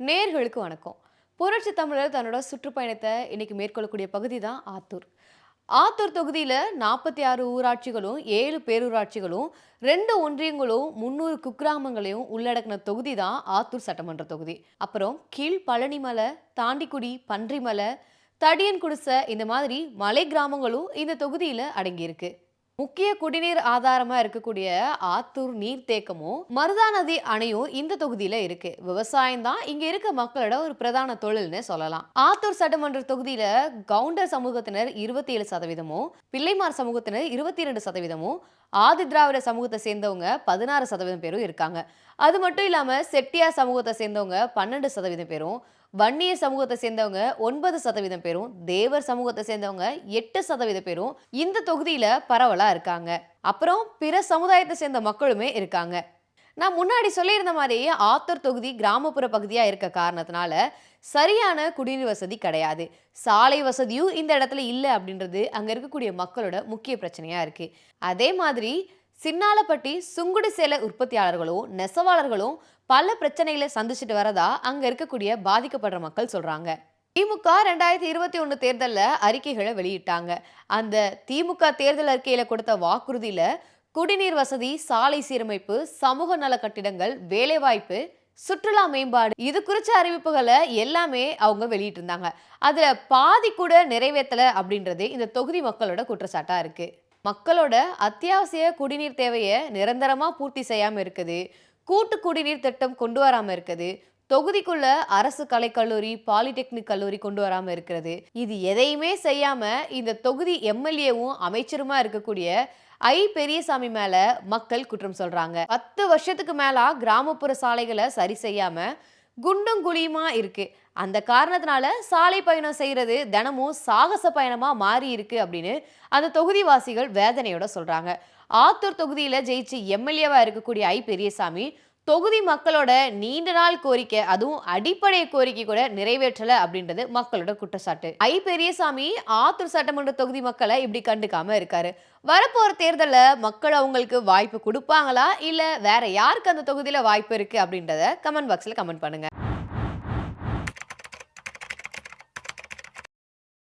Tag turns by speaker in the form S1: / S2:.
S1: நேர்களுக்கு வணக்கம். புரட்சி தமிழர் தன்னோட சுற்றுப்பயணத்தை இன்னைக்கு மேற்கொள்ளக்கூடிய பகுதி தான் ஆத்தூர். ஆத்தூர் தொகுதியில் நாற்பத்தி ஆறு ஊராட்சிகளும் ஏழு பேரூராட்சிகளும் ரெண்டு ஒன்றியங்களும் முந்நூறு குக்கிராமங்களையும் உள்ளடக்கின தொகுதி தான் ஆத்தூர் சட்டமன்ற தொகுதி. அப்புறம் கீழ் பழனிமலை தாண்டிக்குடி பன்றிமலை தடியன் குடிசை இந்த மாதிரி மலை கிராமங்களும் இந்த தொகுதியில் அடங்கியிருக்கு. முக்கிய குடிநீர் ஆதாரமா இருக்கக்கூடிய ஆத்தூர் நீர்த்தேக்கமும் மருதா நதி அணையும் இந்த தொகுதியில இருக்கு. விவசாயம் தான் இங்க இருக்க மக்களோட ஒரு பிரதான தொழில்னு சொல்லலாம். ஆத்தூர் சட்டமன்ற தொகுதியில கவுண்டர் சமூகத்தினர் இருபத்தி ஏழு சதவீதமும் பிள்ளைமார் சமூகத்தினர் இருபத்தி ரெண்டு சதவீதமும் ஆதி திராவிட சமூகத்தை சேர்ந்தவங்க பதினாறு சதவீதம் பேரும் இருக்காங்க. அது மட்டும் இல்லாம செட்டியார் சமூகத்தை சேர்ந்தவங்க பன்னெண்டு சதவீதம் பேரும் வன்னிய சமூகத்தை சேர்ந்தவங்க ஒன்பது சதவீதம் பேரும் தேவர் சமூகத்தை சேர்ந்தவங்க எட்டு சதவீதம் பேரும் இந்த தொகுதியில பரவலா இருக்காங்க. அப்புறம் பிற சமுதாயத்தை சேர்ந்த மக்களுமே இருக்காங்க. நான் முன்னாடி சொல்லியிருந்த மாதிரி ஆத்தூர் தொகுதி கிராமப்புற பகுதியா இருக்க காரணத்தினால சரியான குடிநீர் வசதி கிடையாது. சாலை வசதியும் இந்த இடத்துல இல்லை அப்படின்றது அங்க இருக்கக்கூடிய மக்களோட முக்கிய பிரச்சனையா இருக்கு. அதே மாதிரி சின்னாலப்பட்டி சுங்குடி சேலை உற்பத்தியாளர்களும் நெசவாளர்களும் பல பிரச்சனைகளை சந்திச்சுட்டு வரதா அங்கே இருக்கக்கூடிய பாதிக்கப்படுற மக்கள் சொல்கிறாங்க திமுக ரெண்டாயிரத்தி இருபத்தி ஒன்று தேர்தலில் அறிக்கைகளை வெளியிட்டாங்க. அந்த திமுக தேர்தல் அறிக்கையில் கொடுத்த வாக்குறுதியில் குடிநீர் வசதி சாலை சீரமைப்பு சமூக நல கட்டிடங்கள் வேலைவாய்ப்பு சுற்றுலா மேம்பாடு இது குறித்த அறிவிப்புகளை எல்லாமே அவங்க வெளியிட்டிருந்தாங்க. அதில் பாதி கூட நிறைவேற்றலை அப்படின்றதே இந்த தொகுதி மக்களோட குற்றச்சாட்டாக இருக்குது மக்களோட அத்தியாவசிய குடிநீர் தேவையை நிரந்தரமாக பூர்த்தி செய்யாமல் இருக்குது. கூட்டு குடிநீர் திட்டம் கொண்டு வராமல் இருக்குது. தொகுதிக்குள்ள அரசு கலைக்கல்லூரி பாலிடெக்னிக் கல்லூரி கொண்டு வராமல் இருக்கிறது இது எதையுமே செய்யாம இந்த தொகுதி எம்எல்ஏவும் அமைச்சருமா இருக்கக்கூடிய ஐ. பெரியசாமி மேல மக்கள் குற்றம் சொல்றாங்க. பத்து வருஷத்துக்கு மேலா கிராமப்புற சாலைகளை சரி செய்யாம குண்டும் குழியுமா இருக்கு? அந்த காரணத்தினால சாலை பயணம் செய்கிறது தினமும் சாகச பயணமா மாறி இருக்கு அப்படின்னு அந்த தொகுதிவாசிகள் வேதனையோட சொல்றாங்க. ஆத்தூர் தொகுதியில ஜெயிச்சு எம்எல்ஏவா இருக்கக்கூடிய ஐ பெரியசாமி தொகுதி மக்களோட நீண்ட நாள் கோரிக்கை அதுவும் அடிப்படை கோரிக்கை கூட நிறைவேற்றல அப்படின்றது மக்களோட குற்றச்சாட்டு. ஐ. பெரியசாமி ஆத்தூர் சட்டமன்ற தொகுதி மக்களை இப்படி கண்டுக்காம இருக்காரு. வரப்போற தேர்தலில் மக்கள் அவங்களுக்கு வாய்ப்பு கொடுப்பாங்களா? இல்ல வேற யாருக்கு அந்த தொகுதியில வாய்ப்பு இருக்கு அப்படின்றத கமெண்ட் பாக்ஸ்ல கமெண்ட் பண்ணுங்க.